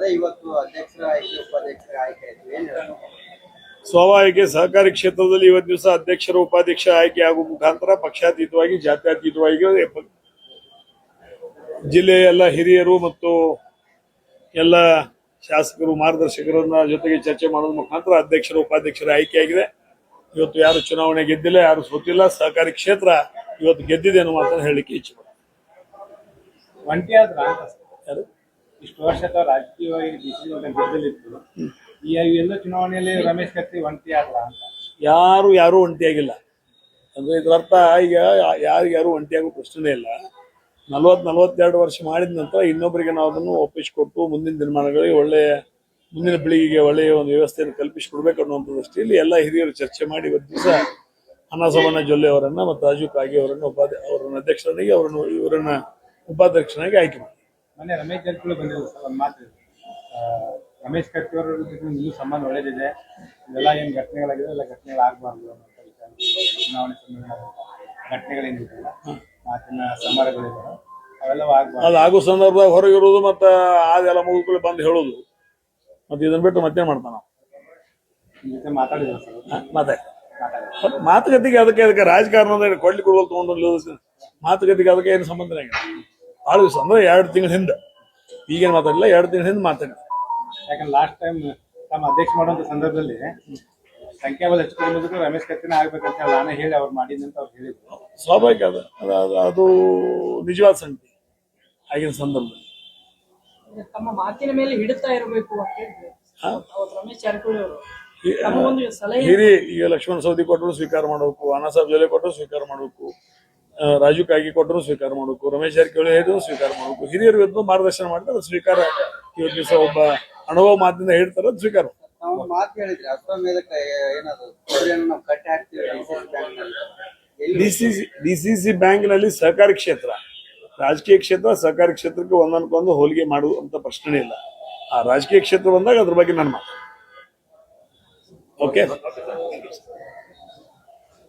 ಅದೇ ಇವತ್ತು ಅಧ್ಯಕ್ಷರ ಆಯ್ಕೆ ಉಪಾಧ್ಯಕ್ಷರ ಆಯ್ಕೆ ಆಯ್ತು ಏನ್ ಹೇಳೋದು ಸ್ವಾಭಾವಿಕ ಸಹಕಾರಿ ಕ್ಷೇತ್ರದಲ್ಲಿ ಇವತ್ತು ದಿವಸ ಅಧ್ಯಕ್ಷರ ಉಪಾಧ್ಯಕ್ಷ ಆಯ್ಕೆ ಆಗುವ ಮುಖಾಂತರ ಪಕ್ಷಾತೀತವಾಗಿ ಜಾತ್ಯತೀತವಾಗಿ ಜಿಲ್ಲೆಯ ಎಲ್ಲ ಹಿರಿಯರು ಮತ್ತು ಎಲ್ಲ ಶಾಸಕರು ಮಾರ್ಗದರ್ಶಕರನ್ನ ಜೊತೆಗೆ ಚರ್ಚೆ ಮಾಡೋದ್ರ ಮುಖಾಂತರ ಅಧ್ಯಕ್ಷರು ಉಪಾಧ್ಯಕ್ಷರ ಆಯ್ಕೆಯಾಗಿದೆ ಇವತ್ತು ಯಾರು ಚುನಾವಣೆ ಗೆದ್ದಿಲ್ಲ ಯಾರು ಸೋತಿಲ್ಲ ಸಹಕಾರಿ ಕ್ಷೇತ್ರ ಇವತ್ತು ಗೆದ್ದಿದೆ ಅನ್ನೋ ಮಾತನ್ನು ಹೇಳಲಿಕ್ಕೆ ಇಚ್ಛೆ ಪಡ್ತೀನಿ. ಒಂಟಿ ಆದ್ರ ಯಾರು? ಇಷ್ಟು ವರ್ಷ ತಾವು ರಾಜಕೀಯವಾಗಿ ಗೆದ್ದಲಿತ್ತು ಈ ಎಲ್ಲ ಚುನಾವಣೆಯಲ್ಲಿ ರಮೇಶ್ ಕತ್ತಿ ಒಂಟಿ ಆಗಲ್ಲ ಅಂತ. ಯಾರು ಯಾರು ಒಂಟಿಯಾಗಿಲ್ಲ ಅಂದ್ರೆ ಇದ್ರ ಈಗ ಯಾರು ಯಾರು ಒಂಟಿಯಾಗೋ ಪ್ರಶ್ನೆ ಇಲ್ಲ. ನಲ್ವತ್ ನಲ್ವತ್ತೆರಡು ವರ್ಷ ಮಾಡಿದ ನಂತರ ಇನ್ನೊಬ್ಬರಿಗೆ ನಾವು ಅದನ್ನು ಒಪ್ಪಿಸಿಕೊಟ್ಟು ಮುಂದಿನ ದಿನಮಾನಗಳಿಗೆ ಒಳ್ಳೆಯ, ಮುಂದಿನ ಪೀಳಿಗೆಗೆ ಒಳ್ಳೆಯ ಒಂದು ವ್ಯವಸ್ಥೆಯನ್ನು ಕಲ್ಪಿಸಿಕೊಡ್ಬೇಕು ಅನ್ನುವಂಥ ದೃಷ್ಟಿಯಲ್ಲಿ ಎಲ್ಲ ಹಿರಿಯರು ಚರ್ಚೆ ಮಾಡಿ ಇವತ್ತು ದಿವಸ ಅನ್ನಸವಣ್ಣ ಜೊಲ್ಲೆ ಅವರನ್ನು ಮತ್ತು ರಾಜು ಕಾಗೆ ಅವರನ್ನು ಉಪಾಧ್ಯ, ಅವರನ್ನು ಅಧ್ಯಕ್ಷರನ್ನಾಗಿ ಅವರನ್ನು, ಇವರನ್ನ ಉಪಾಧ್ಯಕ್ಷನಾಗಿ ಆಯ್ಕೆ ಮಾಡಿ. ಮೊನ್ನೆ ರಮೇಶ್ ಜಾರಕಿಹೊಳಿ ಬಂದಿದ್ರು ಸರ್ ಒಂದು ಮಾತು. ರಮೇಶ್ ಕಟ್ಟಿಯವರ ಜೊತೆ ನೀವು ಸಂಬಂಧ ಒಳ್ಳೇದಿದೆ. ಇದೆಲ್ಲ ಏನು ಘಟನೆಗಳಾಗಿದೆ ಎಲ್ಲ ಘಟನೆಗಳಾಗಬಾರ್ದು ಅನ್ನೋ ವಿಚಾರ. ಚುನಾವಣೆ ಸಂದರ್ಭದಲ್ಲಿ ಘಟನೆಗಳೇನಿದೆಯಲ್ಲ ಮಾತಿನ ಸಮರಗಳಿದೆ ಅವೆಲ್ಲ ಆಗಬಾರ್ದು. ಅದು ಆಗೋ ಸಂದರ್ಭದಾಗ ಹೊರಗಿರೋದು ಮತ್ತು ಅದೆಲ್ಲ ಮುಗಿದ್ಕೊಳ್ಳಿ ಬಂದು ಹೇಳೋದು ಮತ್ತೆ ಇದನ್ನ ಬಿಟ್ಟು ಮತ್ತೆ ಮಾಡ್ತಾನ ನಿಮ್ಮ ಜೊತೆ ಮಾತಾಡಿದ್ರು ಸರ್? ಮಾತುಕತೆಗೆ ಅದಕ್ಕೆ ಅದಕ್ಕೆ ರಾಜಕಾರಣ ಕೊಡ್ಲಿಕ್ಕೆ ಕೊಡುವಲ್ ತಗೊಂಡು ಮಾತುಕತೆಗೆ ಅದಕ್ಕೆ ಏನು ಸಂಬಂಧ ಇಲ್ಲ ಭಾಳ ದಿವಸ ಅಂದ್ರೆ ಎರಡು ತಿಂಗಳ ಹಿಂದೆ. ಈಗೇನು ಮಾತಾಡಿಲ್ಲ ಎರಡು ತಿಂಗಳ ಹಿಂದೆ ಮಾತಾಡಿ ಯಾಕಂದ್ರೆ ಲಾಸ್ಟ್ ಟೈಮ್ ತಮ್ಮ ಅಧ್ಯಕ್ಷ ಮಾಡುವಂತ ಸಂದರ್ಭದಲ್ಲಿ ಸಂಖ್ಯಾಬಲ ಹೆಚ್ಚು ಕಡಿಮೆ ರಮೇಶ್ ಕತ್ತಿನ ಆಗ್ಬೇಕಂತ ಹೇಳಿ ನಾನೇ ಹೇಳಿ ಅವ್ರು ಮಾಡಿದಂತ ಅವ್ರು ಹೇಳಿದ್ರು. ಸ್ವಾಭಾವಿಕ ಅದು. ಅದು- ಅದು ನಿಜವಾದ ಸಂಗತಿ. ಆಗಿನ ಸಂದರ್ಭದಲ್ಲಿ. ತಮ್ಮ ಮಾತಿನ ಮೇಲೆ ಹಿಡಿತಾ ಇರಬೇಕು ಅಂತ ಹೇಳಿದ್ರು. ಅವತ್ತು ರಮೇಶ್ ಜಾರಕಿಹೊಳಿ ಅವರು. ತಮ್ಮ ಒಂದು ಸಲಹೆ ಹಿರಿ ಈಗ ಲಕ್ಷ್ಮಣ ಸೌದಿ ಕೊಟ್ಟರು ಸ್ವೀಕಾರ ಮಾಡಬೇಕು ಅನಸಾಬ್ ಜೊಲೆ ಕೊಟ್ಟರು ಸ್ವೀಕಾರ ಮಾಡಬೇಕು. ರಾಜು ಕಾಗಿ ಕೊಟ್ಟರು ಸ್ವೀಕಾರ ಮಾಡಬೇಕು. ರಮೇಶ್ ಜಾರಕಿಹೊಳಿ ಹೇಳಿದ್ರು ಸ್ವೀಕಾರ ಮಾಡಬೇಕು. ಹಿರಿಯರು ಇವತ್ತು ಮಾರ್ಗದರ್ಶನ ಮಾಡಿದ್ರೆ ಅದು ಸ್ವೀಕಾರ ಇವತ್ತು ದಿವಸ ಒಬ್ಬ ಅನುಭವ ಮಾತಿಂದ ಹೇಳ್ತಾರೆ ಸ್ವೀಕಾರ. ಡಿ ಸಿ ಸಿ ಮಾತು ನಾವು ಕಟ್ಟಿ ಹಾಕ್ತೀವಿ ಡಿಸಿಸಿ ಬ್ಯಾಂಕ್ನಲ್ಲಿ. ಸಹಕಾರಿ ಕ್ಷೇತ್ರ. ರಾಜಕೀಯ ಕ್ಷೇತ್ರ ಸಹಕಾರಿ ಕ್ಷೇತ್ರಕ್ಕೆ ಒಂದನ್ಕೊಂದು ಹೋಲಿಗೆ ಮಾಡುವಂತ ಪ್ರಶ್ನೆ ಇಲ್ಲ. ಆ ರಾಜಕೀಯ ಕ್ಷೇತ್ರ ಬಂದಾಗ ಅದ್ರ ಬಗ್ಗೆ ನನ್ನ ಮಾತು ಓಕೆ